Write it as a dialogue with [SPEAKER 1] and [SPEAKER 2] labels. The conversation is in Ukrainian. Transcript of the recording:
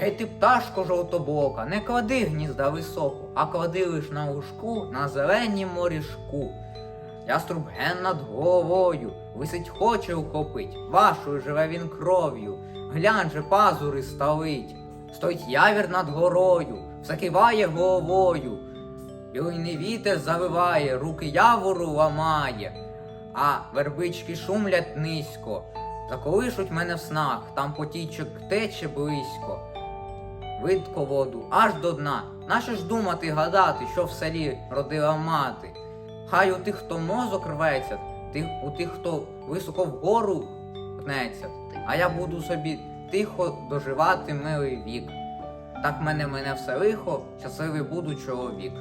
[SPEAKER 1] Гей ти пташко жовтобока, не клади гнізда високо, а клади лиш на лужку на зеленім морішку. Яструб ген над головою, висить хоче ухопить, вашою живе він кров'ю, глянь же пазури ставить. Стоїть явір над горою, все киває головою. Білийний вітер завиває, руки явору ламає, а вербички шумлять низько, заколишуть мене в снах, там потічок тече близько. Видко воду аж до дна. Нащо ж думати, гадати, що в селі родила мати? Хай у тих, хто мозок рветься, тих, у тих, хто високо вгору пнеться, а я буду собі тихо доживати милий вік. Так мене мене все лихо, щасливий буду чоловік.